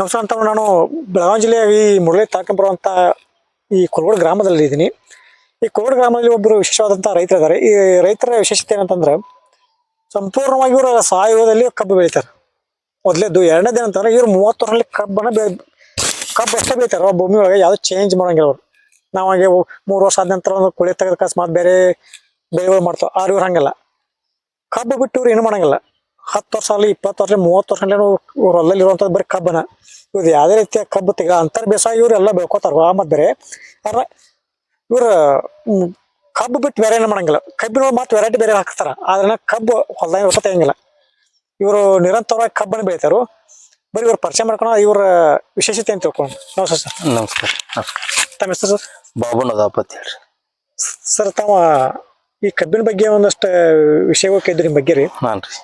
ನಮಸ್ಕಾರ ಅಂತ ನಾನು ಬೆಳಗಾವಿ ಜಿಲ್ಲೆಯ ಈ ಮುರಳಿ ತಾಕಂ ಬರುವಂಥ ಈ ಕೊಲ್ಗೋಡು ಗ್ರಾಮದಲ್ಲಿ ಇದ್ದೀನಿ. ಈ ಕೊಲ್ಗೋಡು ಗ್ರಾಮದಲ್ಲಿ ಒಬ್ಬರು ವಿಶೇಷವಾದಂಥ ರೈತರಿದ್ದಾರೆ ಈ ರೈತರ ವಿಶೇಷತೆ ಏನಂತಂದ್ರೆ, ಸಂಪೂರ್ಣವಾಗಿ ಇವರು ಸಾವಯವದಲ್ಲಿ ಕಬ್ಬು ಬೆಳಿತಾರೆ. ಮೊದಲೇದು ಎರಡನೇದು ಏನಂತಂದ್ರೆ ಇವರು ಮೂವತ್ತು ವರ್ಷದಲ್ಲಿ ಕಬ್ಬನ್ನ ಬೆ ಕಬ್ಬು ಅಷ್ಟೇ ಬೆಳಿತಾರೆ ಭೂಮಿ ಒಳಗೆ ಯಾವ್ದು ಚೇಂಜ್ ಮಾಡೋಂಗಿಲ್ಲ ಅವರು. ನಾವು ಹಾಗೆ ಮೂರು ವರ್ಷ ಆದ ನಂತರ ಒಂದು ಕುಳಿ ತೆಗೆದ ಅಕಸ್ಮಾತ್ ಬೇರೆ ಬೆಳೆಗಳು ಮಾಡ್ತಾವೆ. ಆರು ಇವ್ರು ಹಂಗಲ್ಲ. ಕಬ್ಬು ಬಿಟ್ಟು ಇವ್ರು ಏನು ಮಾಡಂಗಿಲ್ಲ. ಹತ್ತು ವರ್ಷ ಆಗಲಿ ಇಪ್ಪತ್ತು ವರ್ಷ ಮೂವತ್ತು ವರ್ಷ ಹೊಲದಲ್ಲಿ ಇರುವಂಥದ್ದು ಬರೀ ಕಬ್ಬನ. ಇವ್ರು ಯಾವುದೇ ರೀತಿಯ ಕಬ್ಬು ತೆಗ ಅಂತರ್ ಬೇಸಾಯ ಇವ್ರು ಎಲ್ಲ ಬೆಳ್ಕೋತಾರ ಆ ಮತ್ತು ಬೇರೆ. ಆದ್ರೆ ಇವ್ರು ಕಬ್ಬು ಬಿಟ್ಟು ಬೇರೆ ಏನು ಮಾಡಂಗಿಲ್ಲ. ಕಬ್ಬಿನ ಮತ್ತೆ ವೆರೈಟಿ ಬೇರೆ ಹಾಕ್ತಾರ. ಆದ್ರೆ ಕಬ್ಬು ಹೊಲದಾಗ ಹೊಸ ತೆಗಂಗಿಲ್ಲ ಇವರು ನಿರಂತರವಾಗಿ ಕಬ್ಬನ್ನು ಬೆಳಿತಾರು. ಬರೀ ಇವ್ರು ಪರಿಚಯ ಮಾಡ್ಕೊಂಡು ಇವ್ರ ವಿಶೇಷತೆ ಅಂತ ತಿಳ್ಕೊಂಡು ನಮಸ್ತೆ ಸರ್. ನಮಸ್ಕಾರ ನಮಸ್ಕಾರ. ತಮ್ಮ ಹೆಸರು ಸರ್? ಬಾಬುನ ಅದಾಪತ್ ಹೇಳ್ರಿ. ಸರ್ ತಾವ ಈ ಕಬ್ಬಿನ ಬಗ್ಗೆ ಒಂದಷ್ಟು ವಿಷಯಗಳು ಕೇಳಿದ್ರಿ ನಿಮ್ಮ ಬಗ್ಗೆ ರೀ. ಹಾಂ ರೀ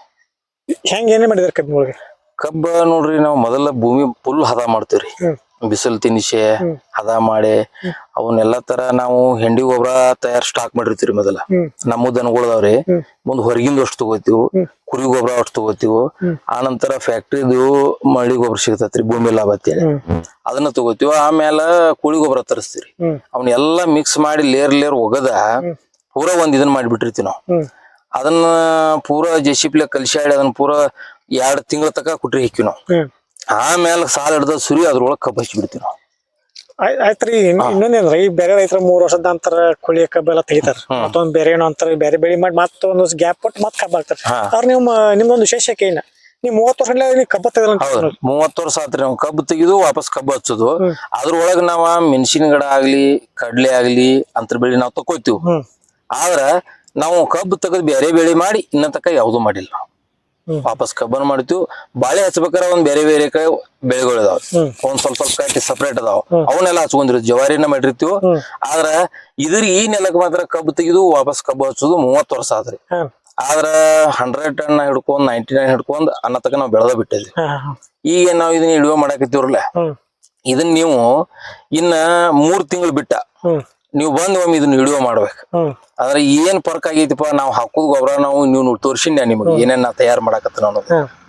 ಹೆಂಗೆ ಏನೇ ಮಾಡಿದಾರೆ ಒಳಗೆ ಕಬ್ಬ ನೋಡ್ರಿ ನಾವು ಮೊದಲ ಭೂಮಿ ಫುಲ್ ಹದ ಮಾಡ್ತೀವ್ರಿ ಹ್ಮ್. ಬಿಸಿಲು ತಿನಿಸೆ ಹ್ಮ್. ಹದ ಮಾಡಿ ಅವನ್ನೆಲ್ಲ ತರ ನಾವು ಹೆಂಡಿ ಗೊಬ್ಬರ ತಯಾರ್ ಸ್ಟಾಕ್ ಮಾಡಿರ್ತೀವಿ ಮೊದಲ ಹ್ಮ್. ನಮ್ಮ ದನಗಳದಾವ್ರಿ ಹ್ಮ್. ಮುಂದ್ ಹೊರಗಿಂದ ಅಷ್ಟು ತಗೋತೀವಿ ಹ್ಮ್. ಕುರಿ ಗೊಬ್ಬರ ಅಷ್ಟು ತಗೋತೀವಿ ಹ್ಮ್. ಆ ನಂತರ ಫ್ಯಾಕ್ಟ್ರಿದು ಮಳಿ ಗೊಬ್ಬರ ಸಿಗ್ತತ್ರಿ ಭೂಮಿ ಲಾಭ ಅಂತೇಳಿ ಹ್ಮ್ ಅದನ್ನ ತಗೋತೀವಿ ಆಮೇಲೆ ಕುಳಿ ಗೊಬ್ಬರ ತರಿಸ್ತೀವಿ ಹ್ಮ್ ಅವನ್ನೆಲ್ಲ ಮಿಕ್ಸ್ ಮಾಡಿ ಲೇರ್ ಲೇರ್ ಒಗದ. ಪೂರಾ ಒಂದ್ ಇದನ್ನ ಮಾಡಿಬಿಟ್ಟಿರ್ತೀವಿ ನಾವು ಹ್ಮ್ ಅದನ್ನ ಪೂರಾ ಜೆಸಿಪ್ಲೆ ಕಲ್ಸಾಡಿ ಅದನ್ನ ಪೂರಾ ಎರಡ್ ತಿಂಗಳ ತಕ ಕುಟ್ರಿ ಹಿಕ್ಕಿವಿ ನಾವು. ಆಮೇಲೆ ಸಾಲ ಹಿಡ್ದ ಸುರಿ ಅದ್ರೊಳಗೆ ಕಬ್ಬು ಹಚ್ಚಿ ಬಿಡ್ತೀವಿ ನಾವು. ಆಯ್- ಆಯ್ತ್ರಿ. ಇನ್- ಇನ್ನೊಂದೇನ್ರಿ ಈ ಬೇರೆ ರೈತರ ಮೂರ್ ವರ್ಷದ ನಂತರ ಕುಳಿ ಕಬ್ಬೆಲ್ಲ ತೆಗಿತಾರ. ಮತ್ತೊಂದ್ ಬೇರೆ ಏನೋ ಅಂತಾರ ಬೇರೆ ಬೆಳಿ ಮಾಡಿ ಮತ್ತೊಂದು ಗ್ಯಾಪ್ ಕೊಟ್ಟು ಮತ್ ಕಬ್ಬ ಹಾಕ್ತಾರ. ಅವ್ರ ನೀವು ನಿಮ್ದೊಂದು ವಿಶೇಷಕ್ಕೆ ಏನ ನೀವು ಮೂವತ್ತು ವರ್ಷ ನೀವು ಕಬ್ಬ ತೆಗದಂತ ಮೂವತ್ ಮೂವತ್ತು ವರ್ಷ ಆತ್ರಿ ನಾವು ಕಬ್ಬು ತೆಗೆದು ವಾಪಸ್ ಕಬ್ಬ ಹಚ್ಚೋದು. ಅದ್ರೊಳಗ ನಾವ ಮೆಣಸಿನ ಗಿಡ ಆಗ್ಲಿ ಕಡ್ಲೆ ಆಗ್ಲಿ ಅಂತರ ಬೆಳಿ ನಾವು ತಕೋತೀವಿ ಆದ್ರ ನಾವು ಕಬ್ಬು ತೆಗೆದು ಬೇರೆ ಬೆಳೆ ಮಾಡಿ ಇನ್ನ ತಕ ಯಾವ್ದು ಮಾಡಿಲ್ಲ ನಾವು. ವಾಪಸ್ ಕಬ್ಬನ್ ಮಾಡ್ತೀವಿ. ಬಾಳೆ ಹಚ್ಬೇಕಾರ ಒಂದ್ ಬೇರೆ ಬೇರೆ ಕಡೆ ಬೆಳೆಗಳು ಇದಾವ ಒಂದ್ ಸ್ವಲ್ಪ ಸ್ವಲ್ಪ ಕಟ್ಟಿ ಸಪ್ರೇಟ್ ಅದಾವ. ಅವನ್ನೆಲ್ಲ ಹಚ್ಕೊಂಡಿರ್. ಜವಾರಿನ ಮಾಡಿರ್ತೀವಿ. ಆದ್ರ ಇದ್ರ ಈ ನೆಲಕ್ಕೆ ಮಾತ್ರ ಕಬ್ಬು ತೆಗೆದು ವಾಪಸ್ ಕಬ್ಬು ಹಚ್ಚೋದು ಮೂವತ್ ವರ್ಷ ಆದ್ರಿ. ಆದ್ರ ಹಂಡ್ರೆಡ್ ಟನ್ ಹಿಡ್ಕೊಂಡ್ ನೈಂಟಿ ನೈನ್ ಹಿಡ್ಕೊಂಡ್ ಅನ್ನ ತಕ ನಾವು ಬೆಳೆದ ಬಿಟ್ಟಿದ್ವಿ. ಈಗ ನಾವ್ ಇದನ್ನ ಇಳುವ ಮಾಡಾಕತ್ತೀವ್ರಲ್ಲ. ಇದನ್ನ ನೀವು ಇನ್ನ ಮೂರ್ ತಿಂಗಳು ಬಿಟ್ಟ ನೀವು ಬಂದ್ ಒಮ್ಮೆ ಇದನ್ನ ಹಿಡಿಯೋ ಮಾಡ್ಬೇಕು. ಅಂದ್ರೆ ಆದ್ರೆ ಏನ್ ಪರ್ಕ್ ಆಗೈತಿಪ್ಪ ನಾವು ಹಾಕೋದ್ ಗೊಬ್ಬರ ನಾವು ನೀವು ತೋರ್ಸಿನ್ಯ ನಿಮಗೆ. ಏನೇನ್ ನಾ ತಯಾರು ಮಾಡಾಕತ್ತ ನಾನು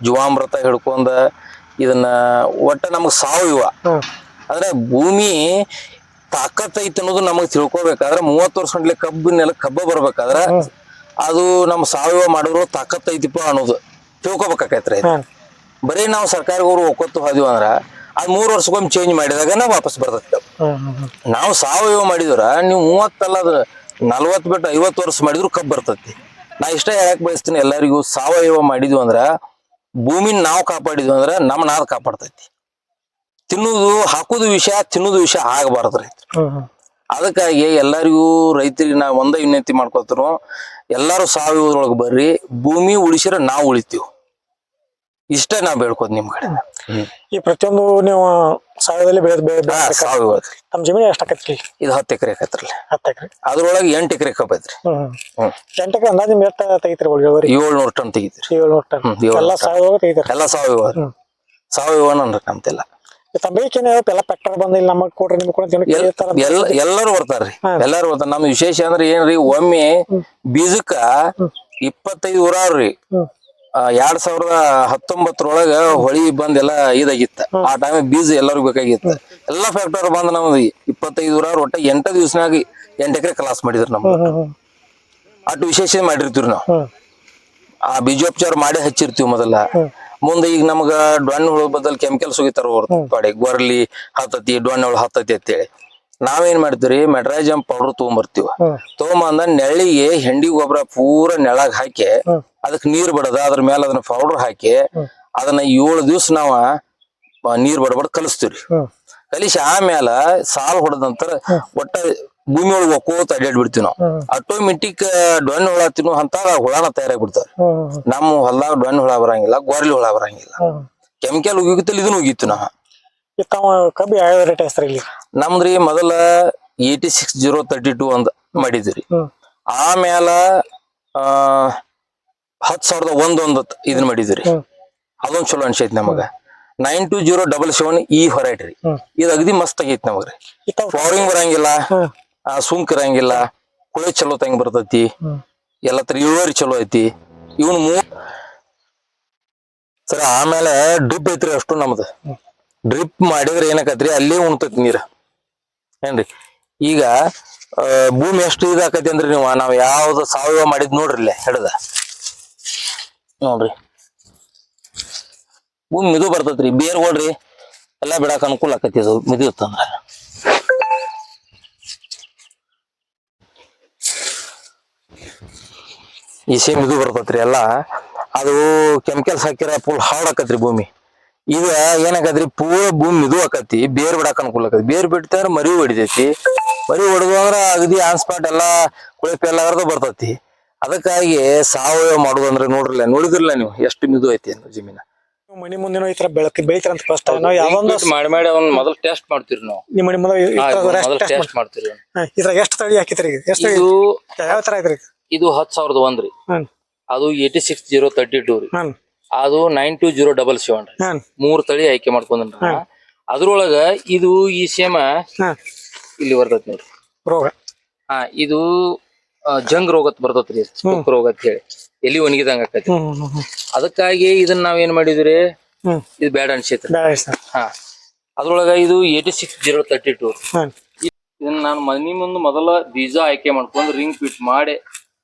ಜುವಾಮೃತ ಹಿಡ್ಕೊಂಡ ಇದನ್ನ ಒಟ್ಟ ನಮಗ್ ಸಾವಯವ ಅಂದ್ರೆ ಭೂಮಿ ತಾಕತ್ ಐತಿ ಅನ್ನೋದು ನಮಗ್ ತಿಳ್ಕೊಬೇಕಾದ್ರೆ ಮೂವತ್ತು ವರ್ಷ ಗಂಟ್ಲೆ ಕಬ್ಬಿನೆಲ್ಲ ಕಬ್ಬ ಬರ್ಬೇಕಾದ್ರ ಅದು ನಮ್ಮ ಸಾವಯವ ಮಾಡಿದ್ರು ತಾಕತ್ ಐತಿಪ್ಪ ಅನ್ನೋದು ತಿಳ್ಕೊಬೇಕಾಕೈತ್ರಿ ಬರೀ ನಾವು ಸರ್ಕಾರದವ್ರು ಒಕ್ಕತ್ತು ಹೋದ್ವಿ ಅಂದ್ರ ಅದ್ ಮೂರ್ ವರ್ಷಕ್ಕೊಮ್ಮೆ ಚೇಂಜ್ ಮಾಡಿದಾಗ ನಾವು ವಾಪಸ್ ಬರ್ತೈತೆ ನಾವು ಸಾವಯವ ಮಾಡಿದ್ರ ನೀವು ಮೂವತ್ತಲ್ಲ ಅದ್ರ ನಲ್ವತ್ ಬಿಟ್ಟು ಐವತ್ತು ವರ್ಷ ಮಾಡಿದ್ರು ಕಬ್ಬು ಬರ್ತೈತಿ. ನಾ ಇಷ್ಟ ಹೇಳಕ್ ಬಯಸ್ತೀನಿ ಎಲ್ಲರಿಗೂ ಸಾವಯವ ಮಾಡಿದ್ವಿ ಅಂದ್ರ ಭೂಮಿನ ನಾವು ಕಾಪಾಡಿದ್ವಿ ಅಂದ್ರ ನಮ್ಮ ನಾದ್ ಕಾಪಾಡ್ತೈತಿ. ತಿನ್ನುದು ಹಾಕುದು ವಿಷಯ ತಿನ್ನುದು ವಿಷಯ ಆಗಬಾರ್ದು ರೈತರು. ಅದಕ್ಕಾಗಿ ಎಲ್ಲರಿಗೂ ರೈತರಿಗೆ ನಾ ಒಂದ ವಿನಂತಿ ಮಾಡ್ಕೊತರು ಎಲ್ಲಾರು ಸಾವಯವದೊಳಗೆ ಬರ್ರಿ ಭೂಮಿ ಉಳಿಸಿರ ನಾವು ಉಳಿತೀವಿ. ಇಷ್ಟ ನಾ ಬೇಡ್ಕೋದ್ ನಿಮ್ ಕಡೆ. ಈ ಪ್ರತಿಯೊಂದು ನೀವು ಸಾವಯವದಲ್ಲಿ ಬೆಳೆದ ಬೆಳೆ ಸಾವಯವ ತಮ್ಮ ಜಮೀನು ಎಷ್ಟು ಆಕೈತ್ರಿ ಇದು ಹತ್ತು ಎಕರೆ ಆಕೈತ್ರಲ್ಲ ಹತ್ತು ಎಕರೆ. ಅದ್ರೊಳಗೆ ಎಂಟು ಎಕರೆ ಕಬ್ಬ ಐತ್ರಿ. ಹ್ಮ್. ಹ್ಮ್. ಹ್ಮ್ ಎಂಟು ಎಕರೆ ಅಂದಾಜು ನಿಮ್ಗೆ ಎಷ್ಟು ತೆಗಿತೀರಿ ಒಳ್ಳೆ ಏಳ್ನೂರು ಟನ್ ತೆಗಿತೀರಿ. ಏಳ್ನೂರು ಟನ್. ಎಲ್ಲ ಸಾವಿರ ಸಾವಯವ ತೆಗಿತಾರೆ? ಎಲ್ಲ ಸಾವಯವ ಹ್ಮ್. ಸಾವಯವ ಅಂದ್ರೆ ನಮ್ದೆಲ್ಲ. ತಂಬೇಕೇನೆ ಎಲ್ಲ ಪೆಟ್ರೋಲ್ ಬಂದ ಇಲ್ಲಿ ನಮಗ್ ಕೊಡ್ರಿ ನಿಮ್ಗೆ ಎಲ್ಲ ಎಲ್ಲರೂ ಬರ್ತಾರ್ರಿ. ಎಲ್ಲಾರು ಬರ್ತಾರ. ನಮ್ ವಿಶೇಷ ಅಂದ್ರೆ ಏನ್ರಿ ಒಮ್ಮೆ ಬೀಜಕ್ಕ ಇಪ್ಪತ್ತೈದು ಊರಾವ್ರಿ. ಎರಡ್ ಸಾವಿರದ ಹತ್ತೊಂಬತ್ತರೊಳಗ ಹೊಳಿ ಬಂದ್ ಎಲ್ಲ ಇದಾಗಿತ್ತ. ಆ ಟೈಮ್ ಬೀಜ ಎಲ್ಲರಿಗೂ ಬೇಕಾಗಿತ್ತ. ಎಲ್ಲಾ ಫ್ಯಾಕ್ಟರ್ ಬಂದ್ ನಮ್ದು ಇಪ್ಪತ್ತೈದು ಊರಾವ್ರ ಒಟ್ಟ ಎಂಟ ದಿವ್ಸನಾಗ ಎಂಟ್ ಎಕರೆ ಕ್ಲಾಸ್ ಮಾಡಿದ್ರು ನಮ್ದು. ಅಟ್ ವಿಶೇಷ ಮಾಡಿರ್ತೀವಿ ನಾವು? ಆ ಬೀಜೋಪಚಾರ ಮಾಡಿ ಹಚ್ಚಿರ್ತೀವಿ ಮೊದಲ. ಮುಂದೆ ಈಗ ನಮಗ ಡೊಣ್ಣ ಹುಳು ಬದಲ್ ಕೆಮಿಕಲ್ಸ್ ಹೋಗಿತಾರ ಹೊರತುಪಡಿ ಗೊರ್ಲಿ ಹತ್ತತಿ ಡೊಣ್ಣ ಹುಳು ಹತ್ತತಿ ಅಂತೇಳಿ. ನಾವೇನ್ ಮಾಡ್ತೀವಿ ಮೆಟ್ರಾಜಮ್ ಪೌಡರ್ ತಗೊಂಬರ್ತಿವ. ಹ್ಮ್. ತಗೊಂಬಂದ ನೆಳ್ಳಿಗೆ ಹೆಂಡಿ ಗೊಬ್ಬರ ಪೂರ ನೆಳಗ್ ಹಾಕಿ. ಅದಕ್ಕೆ ನೀರ್ ಬಡದ ಅದ್ರ ಮೇಲೆ ಅದನ್ನ ಪೌಡರ್ ಹಾಕಿ ಅದನ್ನ ಏಳು ದಿವ್ಸ ನಾವ ನೀರ್ ಬಡಬಡ ಕಲಿಸ್ತೀವ್ರಿ. ಕಲಿಸಿ ಆಮೇಲೆ ಸಾಲ್ ಹೊಡೆದ ನಂತರ ಒಟ್ಟ ಭೂಮಿ ಒಳಗೆ ಒಕ್ಕೋತ ಅಡ್ಡಾಡ್ ಬಿಡ್ತೀವಿ ನಾವು. ಆಟೋಮೆಟಿಕ್ ಡೊಣ್ಣ ಹುಳ ತಿನ್ನು ಅಂತ ಹುಳನ ತಯಾರಾಗಿ ಬಿಡ್ತಾರೆ ನಮ್ಮ ಹೊಲದಾಗ ಡೊಣ್ಣ ಹುಳ ಬರಂಗಿಲ್ಲ ಗೋರ್ಲಿ ಹುಳ ಬರಂಗಿಲ್ಲ. ಕೆಮಿಕಲ್ ಉಗಿತಲ್ಲಿ ಇದನ್ನ ಉಗಿತ್ತು ನಾವು. ಈ ತಾವ ಕಬ್ಬು ಯಾವ ರೇಟ್ ಹೆಸ್ರಿ ಇಲ್ಲಿ ನಮ್ದ್ರಿ ಮೊದಲ eighty six zero thirty two ಅಂತ ಮಾಡಿದ್ವಿ ಹ್ಮ್ ಹತ್ತು ಸಾವಿರದ ಒಂದ್ ಒಂದ್ ಇದನ್ನ ಮಾಡಿದ್ರಿ ಅದೊಂದ್ ಚಲೋ ಅನ್ಸೈತಿ ನಮಗ. Nine two zero double seven ಈ ಹೊರಟ್ರಿ ಇದು ಅಗದಿ ಮಸ್ತ್ ಆಗೈತಿ ನಮಗ್ರಿ. ಫ್ಲೋರಿಂಗ್ ಫ್ಲವರಿಂಗ್ ಬರಂಗಿಲ್ಲ ಆ ಸುಂಕ್ ಇರಂಗಿಲ್ಲ ಕುಳೆ ಚಲೋ ತಂಗ ಬರ್ತೈತಿ. ಎಲ್ಲ ತರ ಇಳುವರಿ ಚಲೋ ಐತಿ. ಇವನ್ ಮೂ ಸರ ಆಮೇಲೆ ಡ್ರಿಪ್ ಐತ್ರಿ ಅಷ್ಟು ನಮ್ದು. ಡ್ರಿಪ್ ಮಾಡಿದ್ರೆ ಏನಾಕತ್ರಿ ಅಲ್ಲೇ ಉಣ್ತೈತಿ ನೀರ್. ಏನ್ರಿ? ಈಗ ಭೂಮಿ ಎಷ್ಟು ಇದಾಕತಿ ಅಂದ್ರಿ ನೀವು? ನಾವ್ ಯಾವ್ದು ಸಾವಯವ ಮಾಡಿದ್ ನೋಡ್ರಿ ಇಲ್ಲೇ ಹಿಡ್ದ. ನೋಡ್ರಿ. ಭೂಮಿ ಮಿದು ಬರ್ತೈತ್ರಿ, ಬೇರ್ ಕೊಡ್ರಿ ಎಲ್ಲಾ ಬಿಡಾಕ ಅನುಕೂಲ ಆಕತಿ ಇದು ಮಿದು ಇತ್ತಂದ್ರ. ಈ ಸೇಮ್ ಇದು ಬರ್ತೈತ್ರಿ ಎಲ್ಲಾ. ಅದು ಕೆಮಿಕಲ್ಸ್ ಹಾಕಿರ ಫುಲ್ ಹಾರ್ಡ್ ಆಕತ್ರಿ ಭೂಮಿ. ಈಗ ಏನಾಕತ್ರಿ ಪೂರ ಭೂಮಿ ಇದು ಆಕತಿ ಬೇರ್ ಬಿಡಾಕ ಅನುಕೂಲ ಆಕತಿ ಬೇರ್ ಬಿಡ್ತಾರ ಮರಿ ಹೊಡಿತೈತಿ. ಮರಿ ಹೊಡೆದು ಅಂದ್ರ ಅಗದಿ ಆನ್ ಸ್ಪಾಟ್ ಎಲ್ಲಾ, ಕುಳಿಪಿ ಎಲ್ಲ ಬರ್ತೈತಿ ಅದಕ್ಕಾಗಿ ಸಾವಯವ ಮಾಡುದಂದ್ರೆ ನೋಡ್ರಲ್ಲ ನೋಡಿದ್ರಲ್ಲ ನೀವು? ಎಷ್ಟು ಮಿದು ಐತಿ ಅಂತ ಜಮೀನ? ಮನಿ ಮುಂದಿನ ಈ ತರ ಬೆಳಕ್ ಬೆಳಿತಾರಂತ ಫಸ್ಟ್ ನಾವು ಯಾವ್ದೊಂದು ಮಾಡಿ ಮಾಡಿ ಅವ್ನ ಮೊದಲು ಟೆಸ್ಟ್ ಮಾಡ್ತೀರಿ ನಾವು. ನಿಮ್ಮ ಮನಿ ಮುಂದೆ ಈ ತರ ಮೊದಲು ಟೆಸ್ಟ್ ಮಾಡ್ತೀರಿ. ಇದ್ರಾಗ ಎಷ್ಟು ತಳಿ ಹಾಕಿತ್ರಿ ಎಷ್ಟು ಇದು ಯಾವ ತರ ಐತ್ರಿ ಇದು ಹತ್ತು ಸಾವಿರದ ಒಂದ್ರಿ ಅದು eighty six zero thirty two ರೀ. ಅದು nine two zero double seven ರೀ. ಮೂರ್ ತಳಿ ಆಯ್ಕೆ ಮಾಡ್ಕೊಂಡ್ರ ಅದ್ರೊಳಗ ಇದು ಈ ಸೇಮ ಇಲ್ಲಿ ಬರ್ತೈತಿ ನೋಡ್ರಿ. ರೋಗ. ಹಾ ಇದು ಜಂಗ್ ರೋಗ ಅಂತ ಬರ್ತೈತ್ರಿ ಸ್ಮೋಕ್ ರೋಗ ಅಂತ ಹೇಳಿ. ಎಲ್ಲಿ ಒಣಗಿದಂಗ ಆಕತಿ ಅದಕ್ಕಾಗಿ ಇದನ್ನ ನಾವ್ ಏನ್ ಮಾಡಿದ್ರಿ ಇದು ಬ್ಯಾಡ ಅನ್ಸೈತ್ರಿ. ಬೇಡ ಸರ್ ಹಾ. ಅದ್ರೊಳಗ ಇದು eighty six zero thirty two ಇದನ್ನ ನಾನು ಮನಿ ಮುಂದೆ ಮೊದಲ ಬೀಜ ಆಯ್ಕೆ ಮಾಡ್ಕೊಂಡು ರಿಂಗ್ ಫಿಟ್ ಮಾಡಿ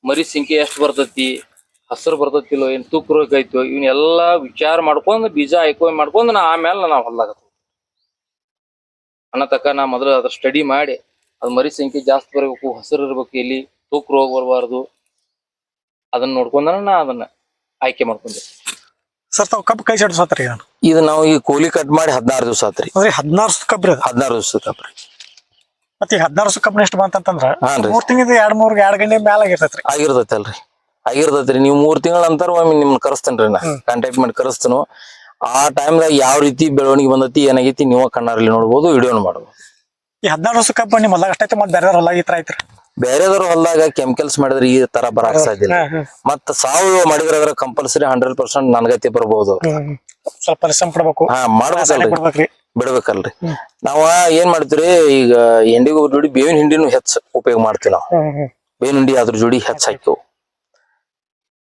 ಮರಿ ಸಂಖ್ಯೆ ಎಷ್ಟು ಬರ್ತೈತಿ ಹಸಿರು ಬರ್ತೈತಿಲ್ಲೋ ಏನ್ ತೂಕ ರೋಗ ಐತೋ ಇವನ್ನೆಲ್ಲಾ ವಿಚಾರ ಮಾಡ್ಕೊಂಡು ಬೀಜ ಆಯ್ಕೆ ಮಾಡ್ಕೊಂಡು ನಾ ಆಮೇಲೆ ನಾವು ಹೊಲ್ದಾಗ ಅನ್ನ ತಕ್ಕ ನಾ ಮೊದಲು ಅದ್ರ ಸ್ಟಡಿ ಮಾಡಿ ಅದು ಮರಿ ಸಂಖ್ಯೆ ಜಾಸ್ತಿ ಬರಬೇಕು ಹಸಿರು ಇರ್ಬೇಕು ಇಲ್ಲಿ ತೂಕ ರೋಗ ಬರಬಾರ್ದು. ಅದನ್ನ ನೋಡ್ಕೊಂಡ ನಾ ಅದನ್ನ ಆಯ್ಕೆ ಮಾಡ್ಕೊಂಡೆ. ಸರ್ ತಾವು ಕಬ್ಬು ಕೈ ಸೆಟ್ ಸತ್ರಿ ನಾನು ಇದು ನಾವು ಈ ಕೂಲಿ ಕಟ್ ಮಾಡಿ ಹದಿನಾರು ದಿವಸ ಆತ್ರಿ. ಅಂದ್ರೆ ಹದಿನಾರು ಕಬ್ರಿ ರೀ ಹದಿನಾರು ದಿವಸ ಕಬ್ರಿ ಮತ್ತೆ ಹದಿನಾರು ಹದಿನಾರು ಕಬ್ಬನ ಎಷ್ಟು ಬಂತಂತಂದ್ರ. ಮೂರ್ ತಿಂಗಳ ಎರಡ್ ಮೂರ್ ಎರಡ್ ಗಂಟೆ ಮ್ಯಾಲ ಆಗಿರ್ತೈತ್ರಿ. ಆಗಿರ್ತೈತಲ್ರಿ. ಆಗಿರ್ತೈತ್ರಿ. ನೀವು ಮೂರ್ ತಿಂಗಳ ಅಂತಾರ ಒಮ್ಮೆ ನಿಮ್ನ ಕರೆಸ್ತೇನ್ರಿ ನಾ. ಕಾಂಟ್ಯಾಕ್ಟ್ ಮಾಡಿ ಕರೆಸ್ತೇನು. ಆ ಟೈಮ್ದಾಗ ಯಾವ ರೀತಿ ಬೆಳವಣಿಗೆ ಬಂದೈತಿ ಏನಾಗೈತಿ ನೀವು ಕಣ್ಣಾರಲ್ಲಿ ನೋಡ್ಬೋದು ವಿಡಿಯೋನು ಮಾಡ್ಬೋದು. ಈ ಹದಿನಾರು ವರ್ಷ ಕಬ್ಬು ನಿಮ್ಮ ಹೊಲ ಅಷ್ಟೈತೆ ಮತ್ತೆ ಬೇರೆ ಹೊಲ ಈ ತರ ಐತ್ರಿ. ಬೇರೆದವ್ರ ಹೊಲ್ದಾಗ ಕೆಮಿಕಲ್ಸ್ ಮಾಡಿದ್ರೆ ಈ ತರ ಬರಾಕ್ ಸಾಧ್ಯ. ಮತ್ತ ಸಾವಯವ ಮಾಡಿದ್ರೆ ಅದ್ರ ಕಂಪಲ್ಸರಿ ಹಂಡ್ರೆಡ್ ಪರ್ಸೆಂಟ್ ನನ್ಗತಿ ಬರ್ಬೋದು. ಸ್ವಲ್ಪ ಪರಿಶ್ರಮ ಹಾ ಮಾಡ್ಬೇಕಲ್ರಿ. ಬಿಡ್ಬೇಕಲ್ರಿ. ನಾವ ಏನ್ ಮಾಡ್ತೀವಿ ಈಗ ಎಂಡಿಗೂ ಜೋಡಿ ಬೇವಿನ ಹಿಂಡಿನೂ ಹೆಚ್ಚ ಉಪಯೋಗ ಮಾಡ್ತೀವಿ ನಾವು. ಬೇವಿನ ಹಿಂಡಿ ಅದ್ರ ಜೋಡಿ ಹೆಚ್ಚ ಹಾಕಿವು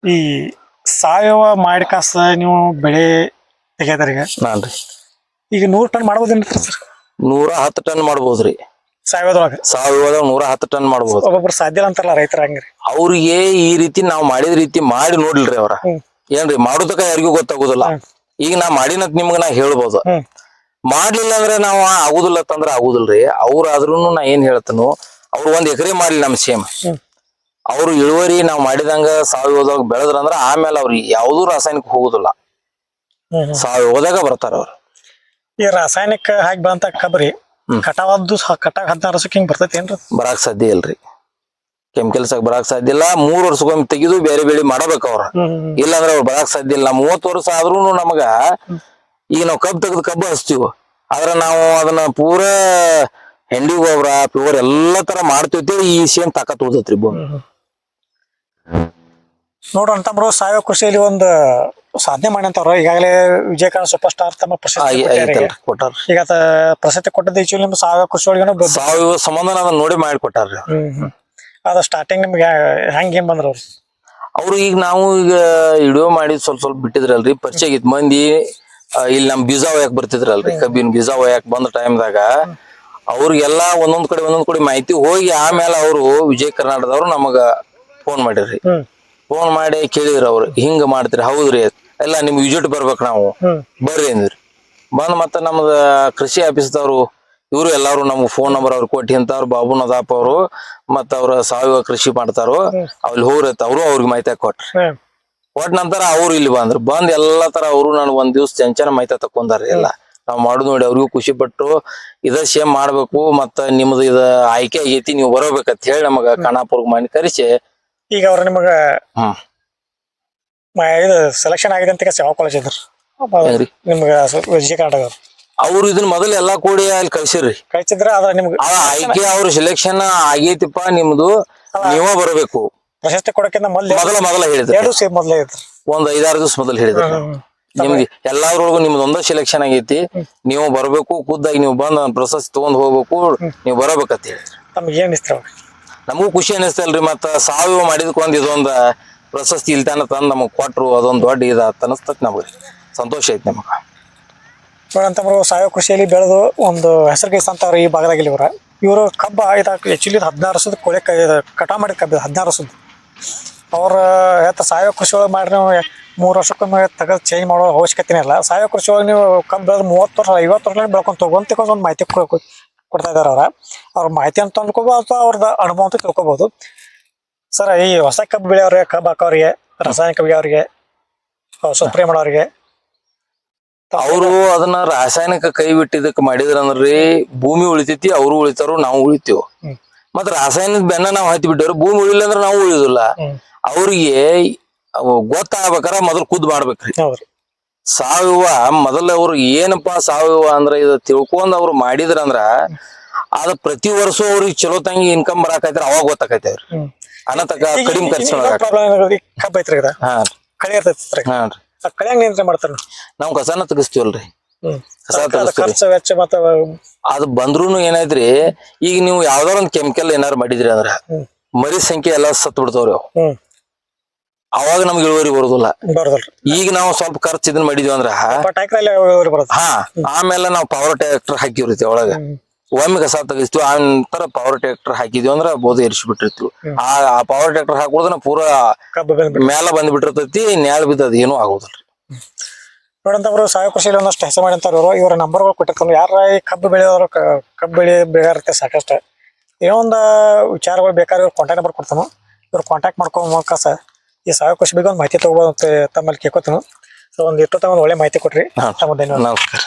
ಈ ಸಾವಯವ ಮಾಡಿ ಕಾಸ ನೀವು ಬೆಳೆ ತೆಗೆದ್ರಿ ಈಗ ನೂರ್ ಟನ್ ಮಾಡ್ಬೋದೇನ್ರಿ ಸರ್? ನೂರ ಹತ್ತು ಟನ್ ಮಾಡ್ಬೋದ್ರಿ. ಸಾವಯವದೊಳಗ ಸಾವಯವದಾಗ ನೂರ ಹತ್ತು ಟನ್ ಮಾಡಬಹುದು ಒಬ್ಬೊಬ್ರು ಸಾಧ್ಯ ಅಂತಾರಲ್ಲ ರೈತರ ಹಂಗ್ರಿ? ಅವ್ರಿಗೆ ಈ ರೀತಿ ನಾವ್ ಮಾಡಿದ ರೀತಿ ಮಾಡಿ ನೋಡ್ಲ್ರಿ ಅವ್ರ. ಏನ್ರಿ ಮಾಡುದಕ್ಕ ಯಾರಿಗೂ ಗೊತ್ತಾಗುದಿಲ್ಲ. ಈಗ ನಾ ಮಾಡಿನಂತ ನಿಮ್ಗ ನಾ ಹೇಳ್ಬೋದು. ಮಾಡ್ಲಿಲ್ಲ ಅಂದ್ರೆ ನಾವ್ ಆಗುದಿಲ್ಲ ತಂದ್ರ ಆಗುದಿಲ್ರಿ. ಅವ್ರ ಆದ್ರೂನು ನಾ ಏನ್ ಹೇಳ್ತನು ಅವ್ರು ಒಂದ್ ಎಕರೆ ಮಾಡ್ಲಿ ನಮ್ ಸೇಮ್. ಅವ್ರು ಇಳುವರಿ ನಾವ್ ಮಾಡಿದಂಗ ಸಾವಯವದಾಗ ಬೆಳೆದ್ರಂದ್ರ ಆಮೇಲೆ ಅವ್ರು ಯಾವ್ದು ರಾಸಾಯನಿಕ ಹೋಗುದಿಲ್ಲ. ಸಾವಯವದಾಗ ಬರ್ತಾರ ಅವ್ರು. ಈ ರಾಸಾಯನಿಕ ಹಾಕಿ ಬಂತ ಕಬ್ರಿ ಕಟಾವಾದ್ದು ಕಟಾ ಕಟಾವ್ ಹದಿನಾರು ವರ್ಷಕ್ಕೆ ಹಿಂಗ್ ಬರ್ತೈತಿ ಏನ್ರಿ? ಬರಾಕ್ ಸಾಧ್ಯ ಇಲ್ರಿ. ಕೆಮಿಕಲ್ಸ್ ಬರಾಕ್ ಸಾಧ್ಯ ಇಲ್ಲ. ಮೂರ್ ವರ್ಷಕ್ಕೊಮ್ಮೆ ತೆಗೆದು ಬೇರೆ ಬೇರೆ ಮಾಡಬೇಕು ಅವ್ರ. ಇಲ್ಲಾಂದ್ರ ಅವ್ರು ಬರಾಕ್ ಸಾಧ್ಯ ಇಲ್ಲ. ಮೂವತ್ತು ವರ್ಷ ಆದ್ರೂ ನಮಗ ಈಗ ನಾವು ಕಬ್ಬು ತೆಗೆದು ಕಬ್ಬು ಹಚ್ತೀವಿ. ಆದ್ರೆ ನಾವು ಅದನ್ನ ಪೂರ ಹೆಂಡಿ ಗೊಬ್ಬರ ಪ್ಯೂರ್ ಎಲ್ಲಾ ತರ ಮಾಡ್ತಿರ್ತೇವೆ ಈ ಸೇಮ್ ತಾಕತ್ ಉಳ್ದೈತ್ರಿ ಭೂಮಿ. ನೋಡ್ರಿ ಅಂತಂಬ್ರು ಸಾವಯವ ಕೃಷಿಯಲ್ಲಿ ಒಂದು ಸಾಧನೆ ಮಾಡಂತವ್ರ ಈಗಾಗಲೇ ವಿಜಯಕಾಂತ್ ಸೂಪರ್ ಸ್ಟಾರ್ ತಮ್ಮ ಪ್ರಶಸ್ತಿ ಕೊಟ್ಟಾರ ಈಗ. ಕೊಟ್ಟಾರ ಈಗ ಆತ ಪ್ರಶಸ್ತಿ ಕೊಟ್ಟದ್ದು ನಿಮ್ಮ ಸಾವಯವ ಕೃಷಿ ಒಳಗೇನು ಬ- ಸಾವಯವ ಸಂಬಂಧ ಅದನ್ನ ನೋಡಿ ಮಾಡಿ ಕೊಟ್ಟಾರ್ರಿ ಅವ್ರು. ಹ್ಮ್ ಹ್ಮ್. ಅದ ಸ್ಟಾರ್ಟಿಂಗ್ ನಿಮ್ಗೆ ಹೆಂಗ್ ಏನ್ ಬಂದ್ರ ಅವ್ರು? ಅವ್ರು ಈಗ ನಾವು ಈಗ ವಿಡಿಯೋ ಮಾಡಿ ಸ್ವಲ್ಪ ಸ್ವಲ್ಪ ಬಿಟ್ಟಿದ್ರಲ್ರಿ. ಪರಿಚಯ ಆಗಿತ್ ಮಂದಿ ಆ, ಇಲ್ಲಿ ನಮ್ ಬೀಜ ಒಯ್ಯಾಕ್ ಬರ್ತಿದ್ರಲ್ರಿ. ಕಬ್ಬಿನ ಬೀಜ ಒಯ್ಯಾಕ್ ಬಂದ ಟೈಮ್ದಾಗ ಅವ್ರಿಗೆಲ್ಲಾ ಒಂದೊಂದ್ ಕಡೆ ಒಂದೊಂದ್ ಕಡೆ ಮಾಹಿತಿ ಹೋಗಿ ಆಮೇಲೆ ಅವರು ವಿಜಯ ಕರ್ನಾಟಕದವ್ರು ನಮಗ ಫೋನ್ ಮಾಡಿರ್ರಿ. ಹ್ಮ್. ಫೋನ್ ಮಾಡಿ ಕೇಳಿದ್ರು ಅವ್ರು ಹಿಂಗ ಮಾಡ್ತೀರಿ? ಹೌದ್ರಿ. ಎಲ್ಲ ನಿಮ್ ವಿಸಿಟ್ ಬರ್ಬೇಕು ನಾವು. ಬರ್ರಿ ಅಂದ್ರಿ. ಬಂದ್ ಮತ್ತೆ ನಮ್ದ ಕೃಷಿ ಆಫೀಸ್ದವ್ರು ಇವರು ಎಲ್ಲಾರು ನಮ್ಗೆ ಫೋನ್ ನಂಬರ್ ಅವ್ರು ಕೊಟ್ಟಿ ಅಂತವ್ರು ಬಾಬು ನದಾಪ್ ಅವರು ಮತ್ತ ಅವ್ರ ಸಾವಯವ ಕೃಷಿ ಮಾಡ್ತಾರೋ ಅಲ್ಲಿ ಹೋಗ್ರತ್ ಅವರು ಅವ್ರಿಗೆ ಮಾಹಿತಿ ಕೊಟ್ರಿ. ಕೊಟ್ಟ ನಂತರ ಅವ್ರು ಇಲ್ಲಿ ಬಂದ್ರು. ಬಂದ್ ಎಲ್ಲಾ ತರ ಅವರು ನಾನು ಒಂದ್ ದಿವ್ಸ ಚಂಚನ ಮಾಹಿತಿ ತಕೊಂಡಾರ ಎಲ್ಲ. ನಾವ್ ಮಾಡುದ್ ನೋಡಿ ಅವ್ರಿಗೂ ಖುಷಿ ಪಟ್ಟು ಇದ ಸೇಮ್ ಮಾಡ್ಬೇಕು ಮತ್ತ ನಿಮ್ದು ಇದ ಆಯ್ಕೆ ಆಗೈತಿ ನೀವು ಬರೋಬೇಕಂತ ಹೇಳಿ ನಮಗ ಖಾನಾಪುರ್ಗ್ ಮಾಡಿ ಕರಿಸಿ. ಈಗ ಅವ್ರ ನಿಮಗ ಹ್ಮ್. ಇದು ಸೆಲೆಕ್ಷನ್ ಆಗಿದೆ ಅಂತ ಯಾವ ಕಾಲೇಜ್ ಇದ್ರಿ? ನಿಮ್ಗ ಸ- ವಿಜಯ ಕರ್ನಾಟಕ ಅವ್ರು. ಇದನ್ನ ಮೊದಲು ಎಲ್ಲಾ ಕೂಡಿ ಅಲ್ಲಿ ಕಳ್ಸಿರ್ರಿ. ಕಳ್ಸಿದ್ರ ಅದ್ರ ನಿಮ್ಗೆ ಆ ಆಯ್ಕೆ ಅವ್ರ ಸೆಲೆಕ್ಷನ್ ಆಗೈತಿಪ್ಪ ನಿಮ್ದು. ನೀವ ಬರಬೇಕು. ಪ್ರಶಸ್ತಿ ಕೊಡಕ್ಕಿಂತ ಮೊದ್ಲು ಮೊದಲ ಮೊದಲ ಹೇಳಿದ್ರು. ಎರಡು ಸೇಮ್ ಮೊದ್ಲೇ ಇದ್ರು ಒಂದ್ ಐದಾರು ದಿವಸ ಮೊದಲು ಹೇಳಿದ್ರು. ನಿಮ್ಗೆ ಎಲ್ಲಾದ್ರೊಳಗು ನಿಮ್ದು ಒಂದ ಸೆಲೆಕ್ಷನ್ ಆಗೈತಿ. ನೀವು ಬರಬೇಕು ಖುದ್ದಾಗಿ ನೀವು ಬಂದ್ ಪ್ರಶಸ್ತಿ ತಗೊಂಡ್ ಹೋಗ್ಬೇಕು. ನೀವು ಬರಬೇಕಂತ ಹೇಳಿ ತಮ್ಗೆ ಏನ್ ಇಷ್ಟ ನಮಗೂ ಖುಷಿ ಅನಿಸ್ತಲ್ರಿ ಮತ್ತ ಸಾವಯವ ಮಾಡಿದ್ಕೊಂದ್ ಇದೊಂದ ಪ್ರಶಸ್ತಿ ಇಲ್ತಾನ ತಂದ್ ನಮಗ್ ಕೊಟ್ರು, ಅದೊಂದು ದೊಡ್ಡ ಇದು ಅನಿಸ್ತತ್ ನಮಗೆ. ಸಂತೋಷ ಐತಿ ನಮಗ. ನೋಡಂತಂದ್ರೆ ಸಾವಯವ ಕೃಷಿಯಲ್ಲಿ ಬೆಳೆದು ಒಂದು ಹೆಸರುಗೈಸ್ ಅಂತವ್ರು ಈ ಭಾಗದಾಗ ಇವರು. ಇವರು ಕಬ್ಬ ಇದಾಕ ಆ್ಯಕ್ಚುಲಿ ಹದಿನಾರು ವರ್ಷದ ಕೊಳೆ ಕಟಾ ಮಾಡಿದ ಕಬ್ಬ ಹದಿನಾರು ವರ್ಷದ. ಅವ್ರ ಎತ್ತ ಸಾವಯವ ಕೃಷಿ ಒಳಗೆ ಮಾಡಿ ನಾವು ಮೂರು ವರ್ಷಕ್ಕೊಮ್ಮೆ ತೆಗೆದು ಚೇಂಜ್ ಮಾಡೋ ಅವಶ್ಯಕತೆನೇ ಇಲ್ಲ. ಸಾವಯವ ಕೃಷಿ ಒಳಗೆ ನೀವು ಕಬ್ಬು ಬೆಳೆದು ಮೂವತ್ತು ವರ್ಷ, ಐವತ್ತು ವರ್ಷ ಬೆಳ್ಕೊಂತ ಹೋಗುವಂತ ಒಂದು ಮಾಹಿತಿ ಕೊ- ಕೊ- ಕೊಡ್ತಾ ಇದ್ದಾರೆ ಅವ್ರ. ಅವ್ರ ಮಾಹಿತಿ ಅಂತ ಅಂದ್ಕೋಬೋದು ಅಥವಾ ಅವ್ರದ್ದು ಅನುಭವ ಅಂತ ತಿಳ್ಕೊಬೋದು. ಸರ್ ಈ ಹೊಸ ಕಬ್ಬು ಬೆಳೆಯವ್ರಿಗೆ ಕಬ್ಬು ಹಾಕೋರಿಗೆ ರಾಸಾಯನಿಕ ಬೆಳೆಯೋರಿಗೆ ಸ್ಪ್ರೇ ಮಾಡೋರಿಗೆ. ಅವರು ಅದನ್ನ ರಾಸಾಯನಿಕ ಕೈ ಬಿಟ್ಟಿದ್ದಕ್ ಮಾಡಿದ್ರಂದ್ರಿ ಭೂಮಿ ಉಳಿತೈತಿ ಅವರು ಉಳಿತಾರು ನಾವು ಉಳಿತೀವಿ. ಮತ್ತ ಮತ್ ರಾಸಾಯನಿಕ ಬೆನ್ನ ನಾವು ಹತ್ತಿ ಬಿಟ್ಟವ್ರು ಭೂಮಿ ಉಳಿಲ್ಲ ಅಂದ್ರೆ ನಾವು ಉಳಿಯೋದಿಲ್ಲ. ಅವ್ರಿಗೆ ಅವು ಗೊತ್ತಾಗ್ಬೇಕಾರ ಮೊದಲು ಕುದ್ ಮಾಡ್ಬೇಕ್ರಿ. ಸಾವಯವ ಮೊದಲ ಅವ್ರು ಏನಪ್ಪಾ ಸಾವಯವ ಅಂದ್ರ ಇದು ತಿಳ್ಕೊಂಡ್ ಅವ್ರು ಮಾಡಿದ್ರಂದ್ರ ಅದ ಪ್ರತಿ ವರ್ಷ ಅವ್ರಿಗೆ ಚಲೋ ತಂಗಿ ಇನ್ಕಮ್ ಬರಾಕೈತ್ರ ಅವಾಗ ಗೊತ್ತಾಕೈತೆ ಅವ್ರಿ ಹ್ಮ್. ಅನತಕ ಕಡಿಮೆ ಖರ್ಚು ಪ್ರಾಬ್ಲಮ್ ಏನಾಗುತ್ತೆ ಕಬ್ಬು ಐತ್ರಿ ಇದ ಹಾ ಕಳೆ ಇರ್ತೈತಿ ಹಾ ರೀ. ಆ ಕಳೆಯಂಗ್ ನಿಯಂತ್ರಣ ಮಾಡ್ತಾರ ನಾವ್? ಕಸನ ತೆಗಿಸ್ತೀವಲ್ರಿ. ಹ್ಮ್. ಕಸ ತೆಗಿಸ್ತೀವಿ. ಖರ್ಚು ವೆಚ್ಚ ಮತ್ತ ಅದು ಬಂದ್ರೂನು ಏನಾಯ್ತ್ರಿ ಈಗ ನೀವು ಯಾವ್ದಾರ ಒಂದ್ ಕೆಮಿಕಲ್ ಏನಾರು ಮಾಡಿದ್ರಿ ಅಂದ್ರ ಮರಿ ಸಂಖ್ಯೆ ಎಲ್ಲಾ ಸತ್ ಬಿಡ್ತಾವ್ರಿ ಅವು. ಹ್ಮ್. ಅವಾಗ ನಮ್ಗೆ ಇಳುವರಿ ಬರೋದಿಲ್ಲ. ಬರೋದಲ್ರಿ. ಈಗ ನಾವು ಸ್ವಲ್ಪ ಖರ್ಚು ಇದನ್ನ ಮಾಡಿದ್ವಿ ಅಂದ್ರ ಬರೋದು ಹಾ ಆಮೇಲೆ ನಾವು ಪವರ್ ಟ್ರ್ಯಾಕ್ಟರ್ ಹಾಕಿವ್ರಿ ಒಳಗ. ಒಮ್ಮೆ ಕಸ ತೆಗಿಸ್ತೀವಿ ಆ ನಂತರ ಪವರ್ ಟ್ರ್ಯಾಕ್ಟರ್ ಹಾಕಿದ್ವಿ ಅಂದ್ರ ಬೋಧ ಬಿಟ್ಟಿರ್ತೀವಿ ಆ ಪವರ್ ಟ್ರ್ಯಾಕ್ಟರ್ ಹಾಕೋದನ್ನ ಪೂರಾ ಮ್ಯಾಲ ಬಂದ್ ಬಿಟ್ಟಿರ್ತೈತಿ ನ್ಯಾಳ ಏನು ಏನೂ ಆಗೋದಿಲ್ರಿ ನೋಡಂತವ್ರು ಸಾವಯವ ಕೃಷಿಯಲ್ಲಿ ಒಂದಷ್ಟು ಹೆಸರು ಮಾಡಿ ಅಂತಾರ ಇವರ ನಂಬರ್ಗಳು ಕೊಟ್ಟಿರ್ತಾರೆ ಯಾರ ಈ ಕಬ್ಬು ಬೆಳೆಯೋರು ಕಬ್ಬು ಬೆಳೆ ಬೇಕಾಗುತ್ತೆ ಸಾಕಷ್ಟು. ಏನೋ ಒಂದು ವಿಚಾರಗಳು ಬೇಕಾದ್ರೆ ಇವ್ರು ಕಾಂಟ್ಯಾಕ್ಟ್ ನಂಬರ್ ಕೊಡ್ತಾನು. ಇವ್ರು ಕಾಂಟ್ಯಾಕ್ಟ್ ಮಾಡ್ಕೊ ಮೂಲಕ ಸರ್ ಈ ಸಾವಯವ ಕೃಷಿ ಬಗ್ಗೆ ಒಂದು ಮಾಹಿತಿ ತಗೋಬೋದು ಅಂತ ತಮ್ಮಲ್ಲಿ ಕೇಳ್ಕೊತಾನು. ಸೊ ಒಂದು ಇಟ್ಟು ಒಂದು ಒಳ್ಳೆ ಮಾಹಿತಿ ಕೊಟ್ರಿ. ತಮ್ಮ ಧನ್ಯವಾದ. ನಮಸ್ಕಾರ.